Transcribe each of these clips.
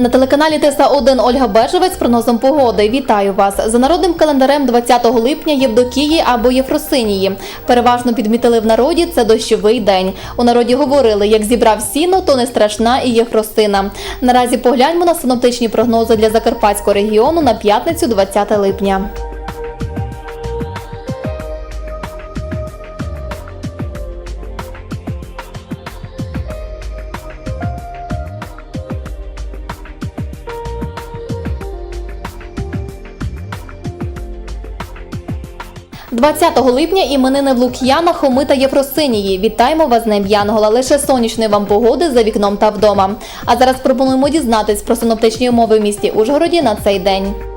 На телеканалі Теса 1 Ольга Бежевець з прогнозом погоди. Вітаю вас. За народним календарем 20 липня Євдокії або Єфросинії. Переважно підмітили в народі це дощовий день. У народі говорили, як зібрав сіно, то не страшна і Єфросина. Наразі погляньмо на синоптичні прогнози для Закарпатського регіону на п'ятницю 20 липня. – 20 липня іменини в Лук'яна, Хоми та Єфросинії. Вітаємо вас з Янгола. Лише сонячної вам погоди за вікном та вдома. А зараз пропонуємо дізнатись про синоптичні умови в місті Ужгороді на цей день. –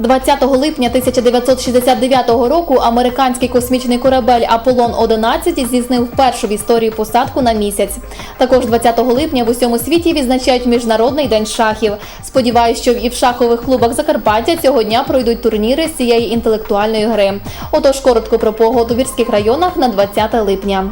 20 липня 1969 року американський космічний корабель Аполлон 11 здійснив першу в історії посадку на місяць. Також 20 липня в усьому світі відзначають міжнародний день шахів. Сподіваюсь, що і в шахових клубах Закарпаття цього дня пройдуть турніри з цієї інтелектуальної гри. Отож, коротко про погоду в гірських районах на 20 липня.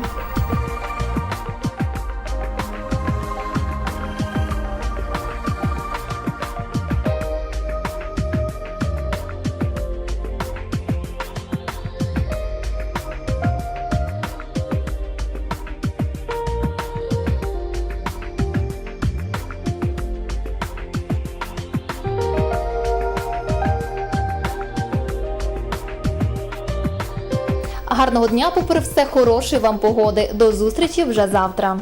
Гарного дня, попри все, хорошої вам погоди. До зустрічі вже завтра.